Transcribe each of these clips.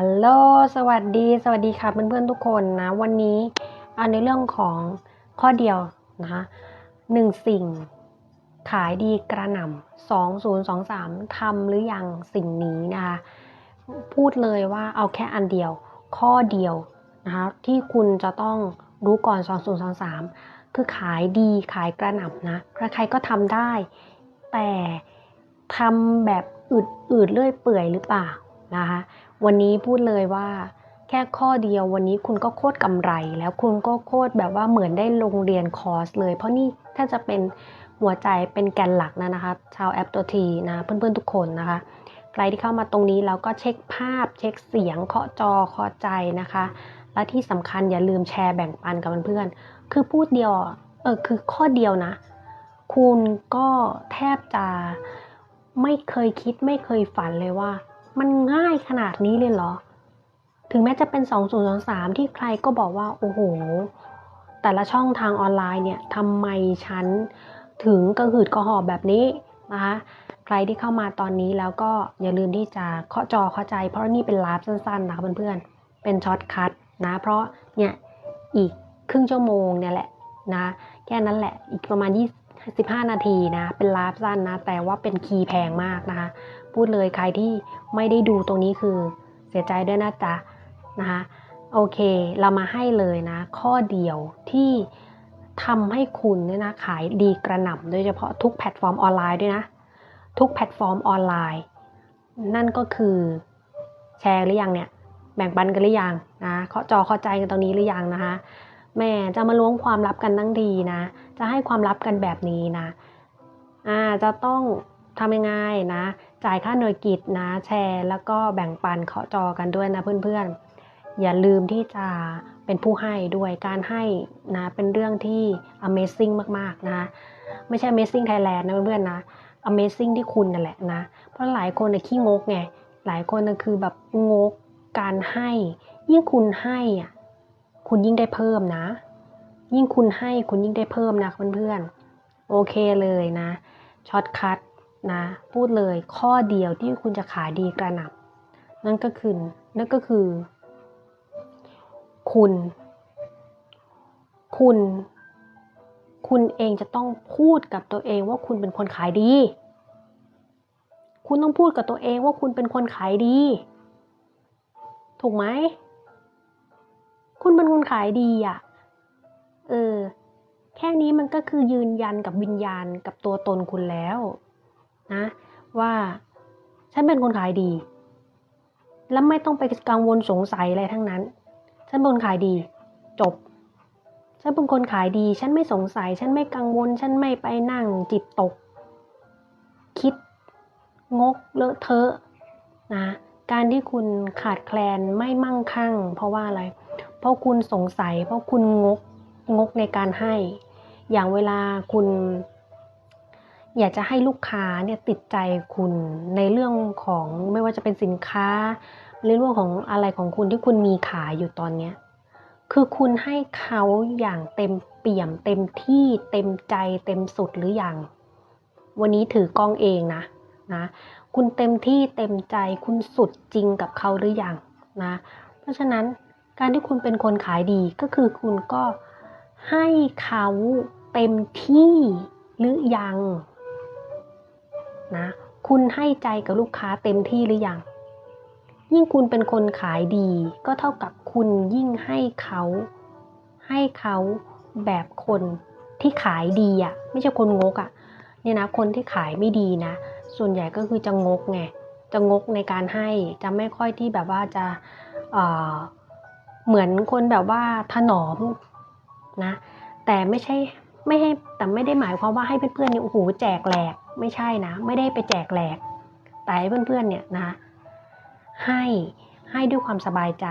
ฮัลโหล สวัสดี สวัสดีค่ะเพื่อนๆทุกคนนะ วันนี้เอาในเรื่องของข้อเดียวนะคะหนึ่งสิ่งขายดีกระหน่ำสองศูนย์สองสามทำหรือยังสิ่งนี้นะคะ พูดเลยว่าเอาแค่อันเดียว ข้อเดียวนะคะที่คุณจะต้องรู้ก่อน 2023 คือขายดีขายกระหน่ำนะใครๆก็ทำได้ แต่ทำแบบอืดๆเลื่อยเปื่อยหรือเปล่านะคะ วันนี้พูดเลยว่า แค่ข้อเดียววันนี้คุณก็โคตรกำไร แล้วคุณก็โคตรแบบว่าเหมือนได้ลงเรียนคอร์สเลย เพราะนี่ถ้าจะเป็นหัวใจเป็นแกนหลักนะนะคะ ชาวแอปตัวทีนะเพื่อนๆทุกคนนะคะ ใครที่เข้ามาตรงนี้แล้วก็เช็คภาพ เช็คเสียงเคาะจอเคาะใจนะคะ และที่สำคัญอย่าลืมแชร์แบ่งปันกับเพื่อนๆคือพูดเดียวเออคือข้อเดียวนะ คุณก็แทบจะไม่เคยคิดไม่เคยฝันเลยว่า มันง่ายขนาดนี้เลยเหรอ ถึงแม้จะเป็น 2023 ที่ใครก็บอกว่า โอ้โห แต่ละช่องทางออนไลน์เนี่ยทำไมฉันถึงกระหืดกระหอบแบบนี้นะคะใครที่เข้ามาตอนนี้แล้วก็อย่าลืมที่จะเคาะจอเข้าใจ เพราะนี่เป็นไลฟ์สั้นๆนะคะเพื่อนๆ เป็นช็อตคัทนะ เพราะเนี่ยอีกครึ่งชั่วโมงเนี่ยแหละนะแค่นั้นแหละอีกประมาณ 25 นาทีนะ เป็นไลฟ์สั้นนะ แต่ว่าเป็นคีย์แพงมากนะคะ พูดเลยใครที่ไม่ได้ดูตรงนี้คือเสียใจด้วยนะจ๊ะนะคะโอเค เรามาให้เลยนะ ข้อเดียวที่ทำให้คุณเนี่ยนะขายดีกระหน่ำโดยเฉพาะทุกแพลตฟอร์มออนไลน์ด้วยนะ ทุกแพลตฟอร์มออนไลน์ นั่นก็คือแชร์หรือยังเนี่ยแบ่งปันกันหรือยังนะเคาะจอเข้าใจกันตรงนี้หรือยังนะคะแม่จะมาล้วงความลับกันตั้งดีนะ จะให้ความลับกันแบบนี้นะอ่าจะต้องทำยังไงนะ จ่ายค่าหน่วยกิจนะแชร์ แล้วก็แบ่งปันเคาจอกันด้วยนะเพื่อนๆ อย่าลืมที่จะเป็นผู้ให้ด้วยการให้นะเป็นเรื่องที่ Amazing มากๆนะไม่ใช่ Amazing Thailand นะเพื่อนๆนะ Amazing ที่คุณนั่นแหละนะ เพราะหลายคนนะขี้งกไงหลายคนนะคือแบบงกการให้ ยิ่งคุณให้อะคุณยิ่งได้เพิ่มนะ ยิ่งคุณให้คุณยิ่งได้เพิ่มนะเพื่อนๆโอเคเลยนะช็อตคัท นะพูดเลยข้อเดียวที่คุณจะขายดีกระหน่ำนั่นก็คือนั่นก็คือ คุณ คุณ คุณเองจะต้องพูดกับตัวเองว่าคุณเป็นคนขายดี คุณต้องพูดกับตัวเองว่าคุณเป็นคนขายดี ถูกไหม คุณเป็นคนขายดีอะ เออ แค่นี้มันก็คือยืนยันกับวิญญาณกับตัวตนคุณแล้ว นะ ว่าฉันเป็นคนขายดี แล้วไม่ต้องไปกังวลสงสัยอะไรทั้งนั้น ฉันเป็นคนขายดี จบ ฉันเป็นคนขายดี ฉันไม่สงสัย ฉันไม่กังวล ฉันไม่ไปนั่งจิตตก คิด งกเลอะเทอะนะการที่คุณขาดแคลนไม่มั่งคั่ง เพราะว่าอะไร เพราะคุณสงสัย เพราะคุณงกงกในการให้ อย่างเวลาคุณ อยากจะให้ลูกค้าเนี่ยติดใจคุณในเรื่องของไม่ว่าจะเป็นสินค้า ในเรื่องของอะไรของคุณที่คุณมีขายอยู่ตอนเนี้ยคือคุณให้เขาอย่างเต็มเปี่ยมเต็มที่เต็มใจเต็มสุดหรืออยัง วันนี้ถือกล้องเองนะนะคุณเต็มที่เต็มใจคุณสุดจริงกับเขาหรืออยังนะ เพราะฉะนั้นการที่คุณเป็นคนขายดีก็คือคุณก็ให้เขาเต็มที่หรือยัง นะ คุณให้ใจกับลูกค้าเต็มที่หรือยัง ยิ่งคุณเป็นคนขายดี ก็เท่ากับคุณยิ่งให้เขา ให้เขาแบบคนที่ขายดีอะ่ะ ไม่ใช่คนงกอะ่ะ เนี่ยนะ คนที่ขายไม่ดีนะ ส่วนใหญ่ก็คือจะงกไง จะงกในการให้ จะไม่ค่อยที่แบบว่าจะเเหมือนคนแบบว่าถนอมนะ แต่ไม่ใช่ไม่ให้แต่ไม่ได้หมายความว่าให้เพื่อนๆเนี่ยโอ้โหแจกแหลก ไม่ใช่นะ ไม่ได้ไปแจกแหลก แต่ให้เพื่อนๆเนี่ยนะ ให้ให้ด้วยความสบายใจ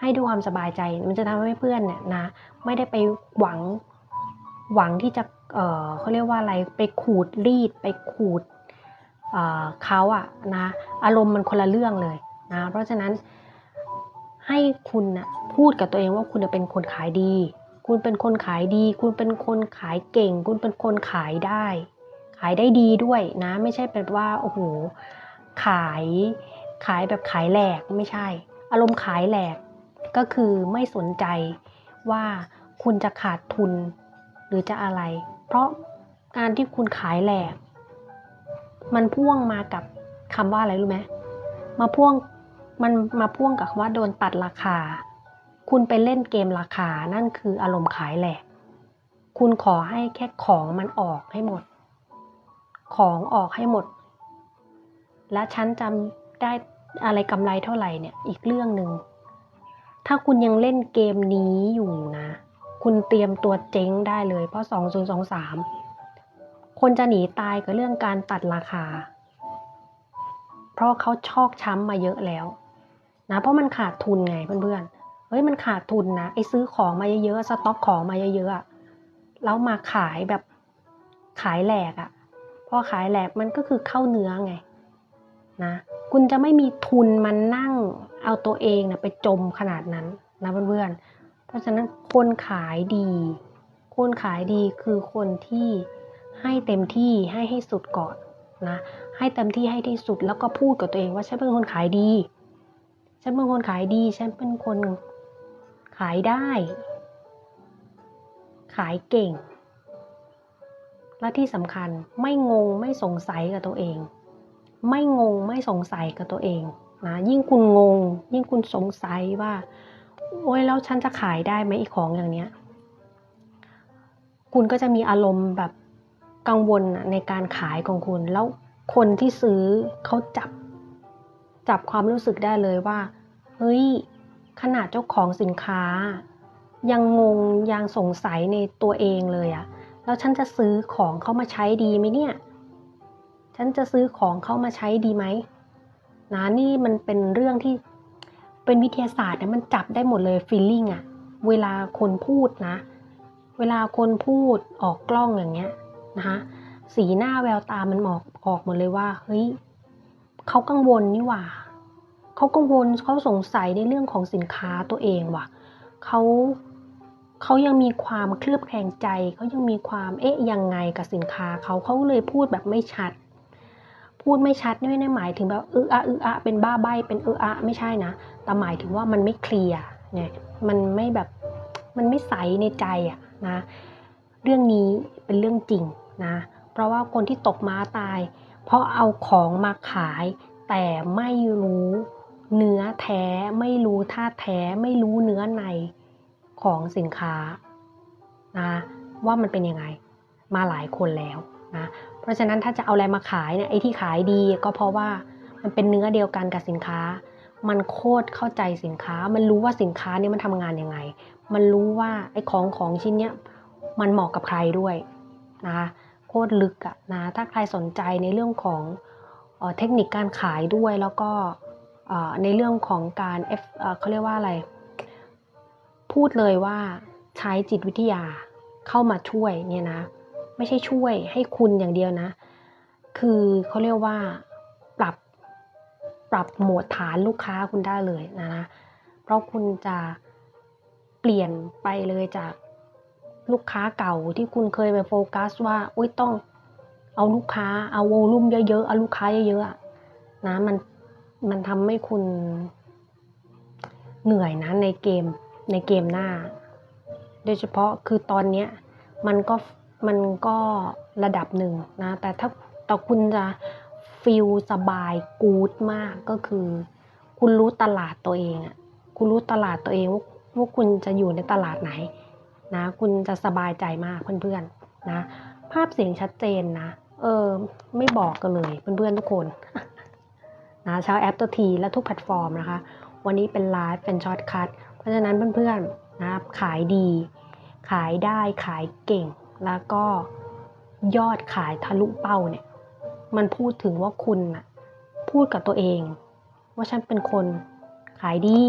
ให้ด้วยความสบายใจ มันจะทำให้เพื่อนเนี่ยนะ ไม่ได้ไปหวังหวังที่จะเออเขาเรียกว่าอะไรไปขูดรีดไปขูดเเขาอะนะอารมณ์มันคนละเรื่องเลยนะเพราะฉะนั้นให้คุณนะพูดกับตัวเองว่าคุณเป็นคนขายดี คุณเป็นคนขายดี คุณเป็นคนขายเก่ง คุณเป็นคนขายได้ายได้ดีด้วยนะ ไม่ใช่แบบว่าโอ้โหขายขายแบบขายแหลกไม่ใช่ออารมณ์ขายแหลกก็คือไม่สนใจว่าคุณจะขาดทุนหรือจะอะไร เพราะการที่คุณขายแหลก มันพ่วงมากับคำว่าอะไรรู้ไหมมาพ่วงมันมาพ่วงกับคำว่าโดนตัดราคา คุณไปเล่นเกมราคานั่นคืออารมณ์ขายแหลก คุณขอให้แค่ของมันออกให้หมด ของออกให้หมด และฉันจำได้อะไรกำไรเท่าไหร่เนี่ยอีกเรื่องหนึ่ง ถ้าคุณยังเล่นเกมนี้อยู่นะ คุณเตรียมตัวเจ๊งได้เลย เพราะ 2023 คนจะหนีตายกับเรื่องการตัดราคา เพราะเขาชอกช้ำมาเยอะแล้วนะเพราะมันขาดทุนไงเพื่อนๆ เฮ้ยมันขาดทุนนะไอ้ซื้อของมาเยอะๆ สต็อกของมาเยอะๆ แล้วมาขายแบบขายแหลกอะ อขายแหลกมันก็คือเข้าเนื้อไงนะคุณจะไม่มีทุนมานั่งเอาตัวเองนะไปจมขนาดนั้นนะเพื่อนๆ เพราะฉะนั้นคนขายดี คนขายดีคือคนที่ให้เต็มที่ให้ให้สุดก่อนนะให้เต็มที่ให้ที่สุดแล้วก็พูดกับตัวเองว่าฉันเป็นคนขายดี ฉันเป็นคนขายดี ฉันเป็นคนขายได้ ขายเก่ง และที่สำคัญไม่งงไม่สงสัยกับตัวเอง ไม่งงไม่สงสัยกับตัวเองนะยิ่งคุณงง ยิ่งคุณสงสัยว่า โอ้ยแล้วฉันจะขายได้ไหมอีกของอย่างเนี้ย คุณก็จะมีอารมณ์แบบกังวลในการขายของคุณ แล้วคนที่ซื้อเขาจับ จับความรู้สึกได้เลยว่า เฮ้ย ขนาดเจ้าของสินค้า ยังงงยังสงสัยในตัวเองเลยอะ แล้วฉันจะซื้อของเขามาใช้ดีไหมเนี่ย ฉันจะซื้อของเขามาใช้ดีไหมนะนี่มันเป็นเรื่องที่เป็นวิทยาศาสตร์นะมันจับได้หมดเลยฟีลลิ่งอะเวลาคนพูดนะ เวลาคนพูดออกกล้องอย่างเงี้ยนะคะสีหน้าแววตามันออกออกหมดเลยว่าเฮ้ยเขากังวลนี่หว่าเขากังวลเขาสงสัยในเรื่องของสินค้าตัวเองว่ะเขา เขายังมีความเคลือบแคลงใจ เขายังมีความเอ๊ะยังไงกับสินค้าเขาเขาเลยพูดแบบไม่ชัด พูดไม่ชัดไม่ได้หมายถึงแบบเอออะเอออะเป็นบ้าใบเป็นเอออะไม่ใช่นะ แต่หมายถึงว่ามันไม่เคลียร์เนี่ยมันไม่แบบมันไม่ใสในใจอะนะ เรื่องนี้เป็นเรื่องจริงนะ เพราะว่าคนที่ตกม้าตาย เพราะเอาของมาขาย แต่ไม่รู้เนื้อแท้ไม่รู้ท่าแท้ไม่รู้เนื้อใน ของสินค้านะว่ามันเป็นยังไงมาหลายคนแล้วนะเพราะฉะนั้นถ้าจะเอาอะไรมาขายเนี่ยไอ้ที่ขายดีก็เพราะว่ามันเป็นเนื้อเดียวกันกับสินค้า มันโคตรเข้าใจสินค้า มันรู้ว่าสินค้าเนี่ยมันทำงานยังไง มันรู้ว่าไอ้ของของชิ้นเนี้ยมันเหมาะกับใครด้วยนะโคตรลึกอะนะถ้าใครสนใจในเรื่องของเออเทคนิคการขายด้วยแล้วก็ในเรื่องของการเเขาเรียกว่าอะไร พูดเลยว่าใช้จิตวิทยาเข้ามาช่วยเนี่ยนะ ไม่ใช่ช่วยให้คุณอย่างเดียวนะ คือเขาเรียกว่าปรับปรับโหมดฐานลูกค้าคุณได้เลยนะนะเพราะคุณจะเปลี่ยนไปเลยจากลูกค้าเก่าที่คุณเคยไปโฟกัสว่าอุ้ยต้องเอาลูกค้าเอาโวลุ่มเยอะๆเอาลูกค้าเยอะๆนะมันมันทำให้คุณเหนื่อยนะในเกม ในเกมหน้า โดยเฉพาะคือตอนเนี้มันก็มันก็ระดับหนึ่งนะ แต่ถ้าแต่คุณจะฟีลสบายกู๊ดมากก็คือ คุณรู้ตลาดตัวเองอะคุณรู้ตลาดตัวเองว่าว่าคุณจะอยู่ในตลาดไหนนะ คุณจะสบายใจมากเพื่อนๆนะ ภาพเสียงชัดเจนนะ เออ ไม่บอกกันเลยเพื่อนๆทุกคนนะชาวแอปตัวทีและทุกแพลตฟอร์มนะคะ วันนี้เป็นไลฟ์เป็นช็อตคัท ราะฉะนั้นเพื่อนๆนะครับขายดี ขายได้ขายเก่ง แล้วก็ยอดขายทะลุเป้าเนี่ย มันพูดถึงว่าคุณน่ะพูดกับตัวเอง ว่าฉันเป็นคนขายดี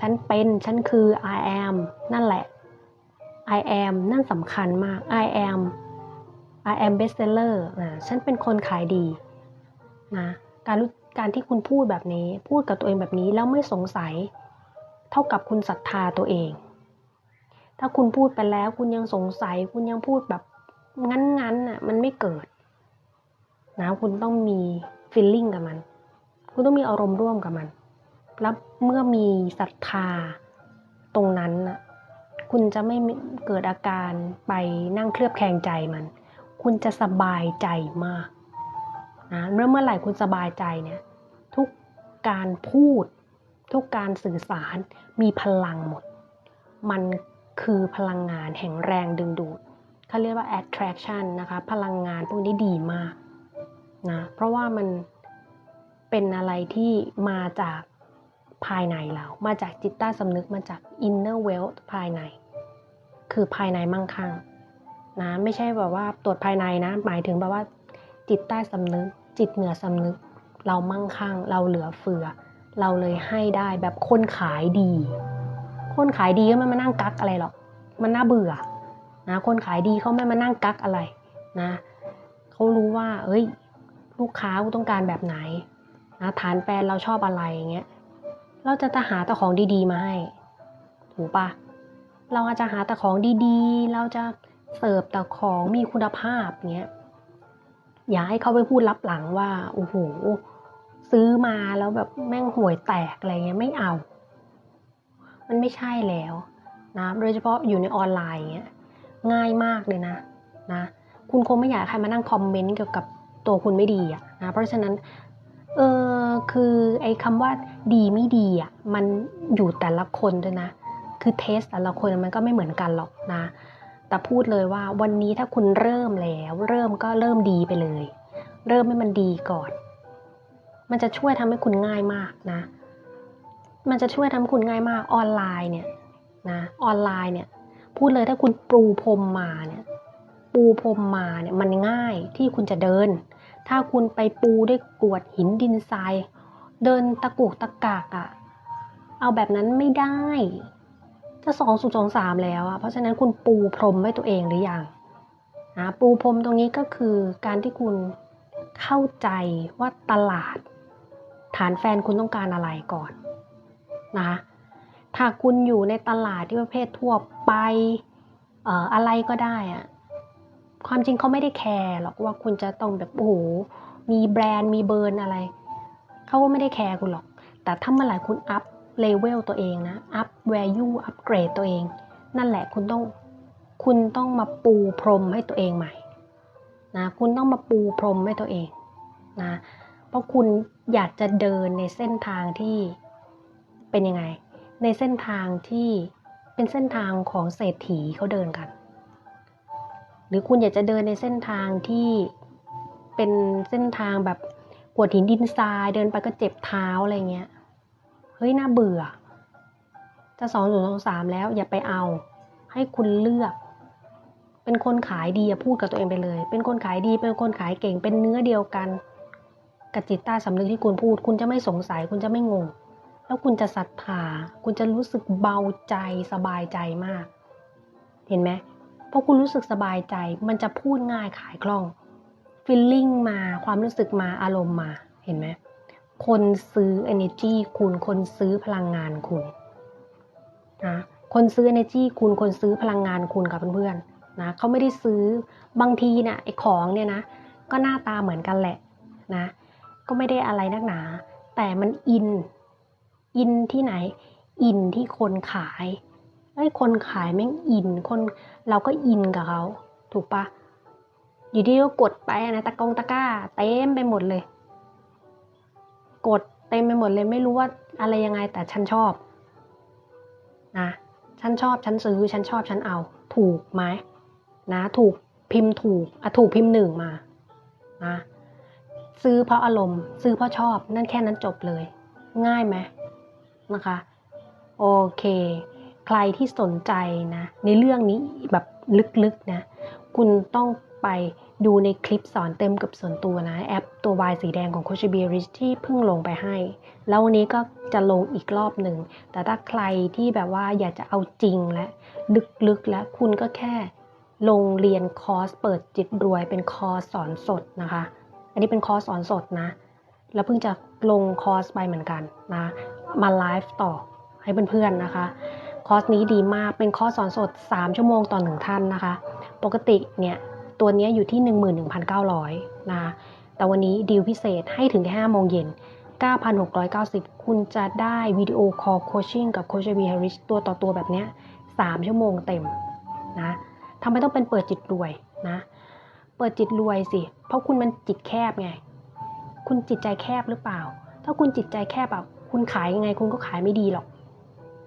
ฉันเป็น ฉันคือ I am นั่นแหละ I am นั่นสำคัญมาก I am I am bestseller นะฉันเป็นคนขายดีนะการรู้การที่คุณพูดแบบนี้ พูดกับตัวเองแบบนี้แล้วไม่สงสัย เท่ากับคุณศรัทธาตัวเอง ถ้าคุณพูดไปแล้วคุณยังสงสัย คุณยังพูดแบบงั้นๆน่ะมันไม่เกิด นะคุณต้องมี feeling กับมัน คุณต้องมีอารมณ์ร่วมกับมัน แล้วเมื่อมีศรัทธาตรงนั้นน่ะคุณจะไม่เกิดอาการไปนั่งเคลือบแคลงใจมัน คุณจะสบายใจมากนะเมื่อเมื่อไหร่คุณสบายใจเนี่ยทุกการพูด ทุกการสื่อสารมีพลังหมด มันคือพลังงานแห่งแรงดึงดูดเขาเรียกว่า attraction นะคะ พลังงานพวกนี้ดีมากนะ เพราะว่ามันเป็นอะไรที่มาจากภายในเรา มาจากจิตใต้สำนึก มาจาก inner wealth ภายใน คือภายในมั่งคั่งนะ ไม่ใช่แบบว่าตรวจภายในนะ หมายถึงแบบว่าจิตใต้สำนึก จิตเหนือสำนึก เรามั่งคั่ง เราเหลือเฟือ เราเลยให้ได้แบบคนขายดี คนขายดีก็ไม่มานั่งกักอะไรหรอก มันน่าเบื่อนะคนขายดีเขาไม่มานั่งกักอะไรนะเขารู้ว่า เอ้ย ลูกค้าต้องการแบบไหนนะฐานแฟนเราชอบอะไรอย่างเงี้ยเราจะจะหาแต่ของดีๆมาให้ ถูกปะเราอาจจะหาแต่ของดีๆ เราจะเสิร์ฟแต่ของมีคุณภาพเงี้ยอย่าให้เขาไปพูดลับหลังว่าโอ้โห ซื้อมาแล้วแบบแม่งห่วยแตกอะไรเงี้ยไม่เอา มันไม่ใช่แล้วนะโดยเฉพาะอยู่ในออนไลน์เงี้ยง่ายมากเลยนะนะ คุณคงไม่อยากให้ใครมานั่งคอมเมนต์เกี่ยวกับตัวคุณไม่ดีอะนะเพราะฉะนั้นเออคือไอ้คำว่าดีไม่ดีอะมันอยู่แต่ละคนด้วยนะ คือเทสแต่ละคนมันก็ไม่เหมือนกันหรอกนะ แต่พูดเลยว่าวันนี้ถ้าคุณเริ่มแล้ว เริ่มก็เริ่มดีไปเลย เริ่มให้มันดีก่อน มันจะช่วยทำให้คุณง่ายมากนะ มันจะช่วยทำให้คุณง่ายมากออนไลน์เนี่ยนะออนไลน์เนี่ยพูดเลยถ้าคุณปูพรมมาเนี่ยปูพรมมาเนี่ยมันง่ายที่คุณจะเดิน ถ้าคุณไปปูด้วยกรวดหินดินทรายเดินตะกุกตะกากอะ่ะเอาแบบนั้นไม่ได้จะสองสุดสองสามแล้วอะ่ะเพราะฉะนั้นคุณปูพรมไว้ตัวเองหรือยังนะปูพรมตรงนี้ก็คือการที่คุณเข้าใจว่าตลาด ฐานแฟนคุณต้องการอะไรก่อนนะถ้าคุณอยู่ในตลาดที่ประเภททั่วไปอออะไรก็ได้อะความจริงเขาไม่ได้แคร์หรอกว่าคุณจะต้องแบบโอ้โหมีแบรนด์มีเบิร์นอะไรเขาก็ไม่ได้แคร์คุณหรอก แต่ถ้าเมื่อไหร่คุณอัพเลเวลตัวเองนะอัพแวร์ยูอัพเกรดตัวเอง นั่นแหละคุณต้องคุณต้องมาปูพรมให้ตัวเองใหม่นะคุณต้องมาปูพรมให้ตัวเองนะเพราะคุณ อยากจะเดินในเส้นทางที่เป็นยังไง ในเส้นทางที่เป็นเส้นทางของเศรษฐีเขาเดินกัน หรือคุณอยากจะเดินในเส้นทางที่เป็นเส้นทางแบบกวดหินดินทรายเดินไปก็เจ็บเท้าอะไรเงี้ย เฮ้ยน่าเบื่อ จะสองศูนย์สองสามแล้วอย่าไปเอา ให้คุณเลือก เป็นคนขายดีพูดกับตัวเองไปเลย เป็นคนขายดีเป็นคนขายเก่งเป็นเนื้อเดียวกัน กับจิตใต้สำนึกที่คุณพูด คุณจะไม่สงสัย คุณจะไม่งง แล้วคุณจะศรัทธา คุณจะรู้สึกเบาใจสบายใจมาก เห็นไหมเพอคุณรู้สึกสบายใจ มันจะพูดง่ายขายคล่องฟีลลิ่งมาความรู้สึกมาอารมณ์มาเห็นไหมคนซื้อ energy คุณคนซื้อพลังงานคุณนะคนซื้อ energy คุณคนซื้อพลังงานคุณกับเพื่อนๆนะเขาไม่ได้ซื้อบางทีนะ่ะไอ้ของเนี่ยนะ ก็หน้าตาเหมือนกันแหละนะ ก็ไม่ได้อะไรนักหนา แต่มันอิน อินที่ไหน อินที่คนขายไอ้คนขายแม่งอิน คนเราก็อินกับเขาถูกปะอยู่ที่ก็กดไปนะตะกงตะก้าเต็มไปหมดเลย กดเต็มไปหมดเลยไม่รู้ว่าอะไรยังไงแต่ฉันชอบนะฉันชอบฉันซื้อฉันชอบฉันเอา ถูกไหมนะ ถูกพิมพ์ถูกอะถูกพิมพ์หนึ่งมานะ ซื้อเพราะอารมณ์ ซื้อเพราะชอบ นั่นแค่นั้นจบเลย ง่ายไหมนะคะ โอเค ใครที่สนใจนะ ในเรื่องนี้แบบลึกๆนะ คุณต้องไปดูในคลิปสอนเต็มกับส่วนตัวนะ แอปตัว Y สีแดงของ Coach b r i c h ที่เพิ่งลงไปให้ แล้ววันนี้ก็จะลงอีกรอบหนึ่ง แต่ถ้าใครที่แบบว่าอยากจะเอาจริงและ ลึกๆและคุณก็แค่ลงเรียนคอร์สเปิดจิตรวยเป็นคอร์สสอนสดนะคะ อันนี้เป็นคอร์สสอนสดนะ แล้วเพิ่งจะลงคอร์สไปเหมือนกันนะ มาไลฟ์ต่อให้เพื่อนๆนะคะ คอร์สนี้ดีมาก เป็นคอร์สสอนสด 3 ชั่วโมงต่อหนึ่งท่านนะคะ ปกติเนี่ยตัวนี้อยู่ที่ 11,900นะคะ แต่วันนี้ดีลพิเศษให้ถึงแค่5โมงเย็น 9,690 คุณจะได้วิดีโอคอลโคชชิ่งกับโคชบีฮาริสตัวต่อตัวแบบเนี้ย3ชั่วโมงเต็มนะทำไมต้องเป็นเปิดจิตรวยนะ เปิดจิตรวยสิ เพราะคุณมันจิตแคบไง คุณจิตใจแคบหรือเปล่า ถ้าคุณจิตใจแคบแบบคุณขายยังไง คุณก็ขายไม่ดีหรอก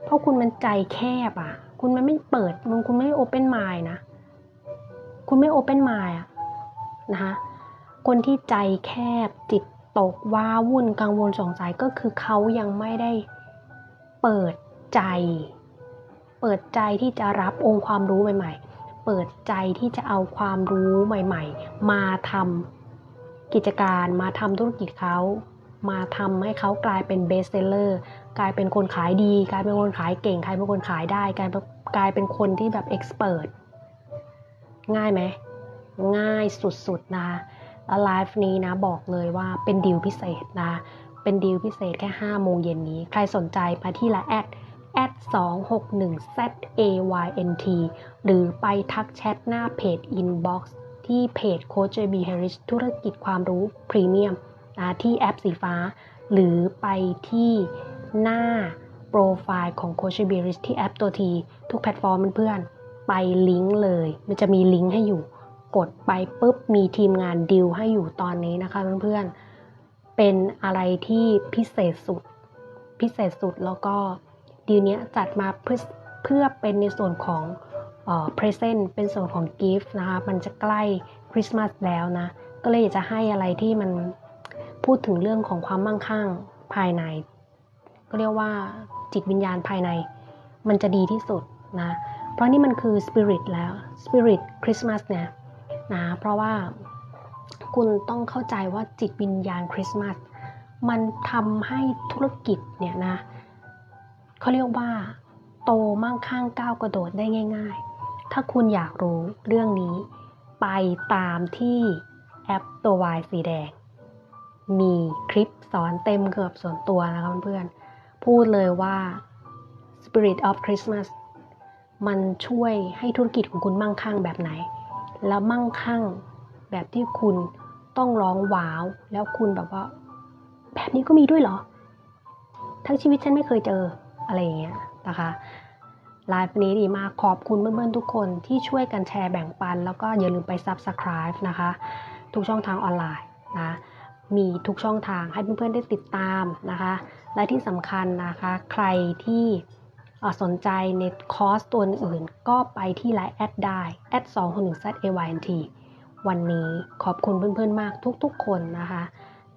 เพราะคุณมันใจแคบอะ คุณมันไม่เปิดมันคุณไม่โอเปนไมายนะ คุณไม่โอเปนไมายอะนะคะคนที่ใจแคบจิตตกว้าวุ่นกังวลสงสัยก็คือเขายังไม่ได้เปิดใจ เปิดใจที่จะรับองค์ความรู้ใหม่ ๆ เปิดใจที่จะเอาความรู้ใหม่ ๆ มาทำกิจการมาทำธุรกิจเขามาทำให้เขากลายเป็นเบสเซลเลอร์กลายเป็นคนขายดี กลายเป็นคนขายเก่งกลายเป็นคนขายได้กลายเป็นกลายเป็นคนที่แบบเอ็กซ์เพรสง่ายไหมง่ายสุดๆนะคะแล้วไลฟ์นี้นะบอกเลยว่าเป็นดีลพิเศษนะเป็นดีลพิเศษแค่5โมงเย็นนี้ ใครสนใจมาที่ละแอด แอด261 z a y n t หรือไปทักแชทหน้าเพจ Inbox ที่เพจโคชบีเฮริสธุรกิจความรู้พรีเมียมที่แอปสีฟ้า หรือไปที่หน้าโปรไฟล์ของโคชบีเฮริสที่แอปตัวทีทุกแพลตฟอร์มเพื่อนๆ ไปลิงก์เลย มันจะมีลิงก์ให้อยู่ กดไปปุ๊บมีทีมงานดิวให้อยู่ตอนนี้นะคะเพื่อนๆ เป็นอะไรที่พิเศษสุด พิเศษสุดแล้วก็ ดีลนี้จัดมาเพื่อเพื่อเป็นในส่วนของเอ่อ present เป็นส่วนของ gift นะคะมันจะใกล้คริสต์มาสแล้วนะก็เลยอยากจะให้อะไรที่มันพูดถึงเรื่องของความมั่งคั่งภายใน ก็เรียกว่าจิตวิญญาณภายใน มันจะดีที่สุดนะเพราะนี่มันคือ spirit แล้ว spirit คริสต์มาสเนี่ยนะเพราะว่าคุณต้องเข้าใจว่าจิตวิญญาณคริสต์มาสมันทำให้ธุรกิจเนี่ยนะ เขาเรียกว่า โตมั่งคั่งก้าวกระโดดได้ง่าย ๆ ถ้าคุณอยากรู้เรื่องนี้ ไปตามที่แอปตัว Y สีแดง มีคลิปสอนเต็มเกือบส่วนตัวนะคะเพื่อนๆ พูดเลยว่า Spirit of Christmas มันช่วยให้ธุรกิจของคุณมั่งคั่งแบบไหน แล้วมั่งคั่งแบบที่คุณต้องร้องว้าว แล้วคุณแบบว่า แบบนี้ก็มีด้วยเหรอ ทั้งชีวิตฉันไม่เคยเจอ อะไรอย่างเงี้ยนะคะไลฟ์นี้ดีมากขอบคุณเพื่อนๆทุกคนที่ช่วยกันแชร์แบ่งปัน แล้วก็อย่าลืมไป Subscribe นะคะ ทุกช่องทางออนไลน์นะมีทุกช่องทางให้เพื่อนๆได้ติดตามนะคะ และที่สำคัญนะคะใครที่สนใจในคอร์สตัวอื่นก็ไปที่ไลน์แอดได้แอด2 1 z a y n t วันนี้ขอบคุณเพื่อนๆมากทุกๆคนนะคะ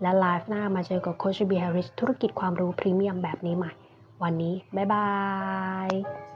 และไลฟ์หน้ามาเจอกับโคชบีฮาริสธุรกิจความรู้พรีเมียมแบบนี้ใหม่ วันนี้บ๊ายบาย